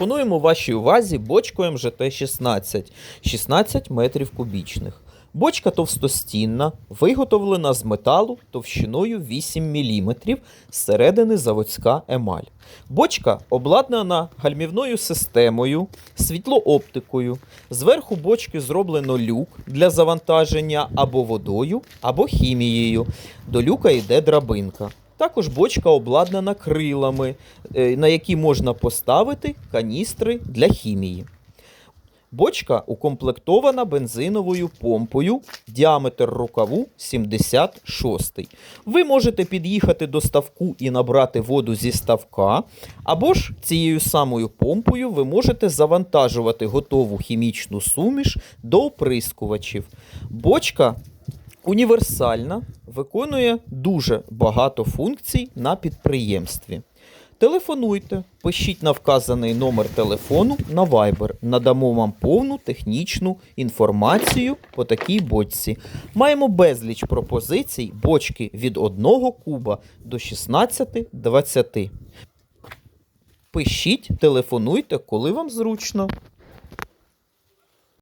Пропонуємо вашій увазі бочку МЖТ-16 16 метрів кубічних. Бочка товстостінна, виготовлена з металу товщиною 8 мм, зсередини заводська емаль. Бочка обладнана гальмівною системою, світлооптикою. Зверху бочки зроблено люк для завантаження або водою, або хімією. До люка йде драбинка. Також бочка обладнана крилами, е, на які можна поставити каністри для хімії. Бочка укомплектована бензиновою помпою, діаметр рукаву 76. Ви можете під'їхати до ставку і набрати воду зі ставка, або ж цією самою помпою ви можете завантажувати готову хімічну суміш до оприскувачів. Бочка універсальна, виконує дуже багато функцій на підприємстві. Телефонуйте, пишіть на вказаний номер телефону на Viber. Надамо вам повну технічну інформацію по такій бочці. Маємо безліч пропозицій бочки від 1 куба до 16-20. Пишіть, телефонуйте, коли вам зручно.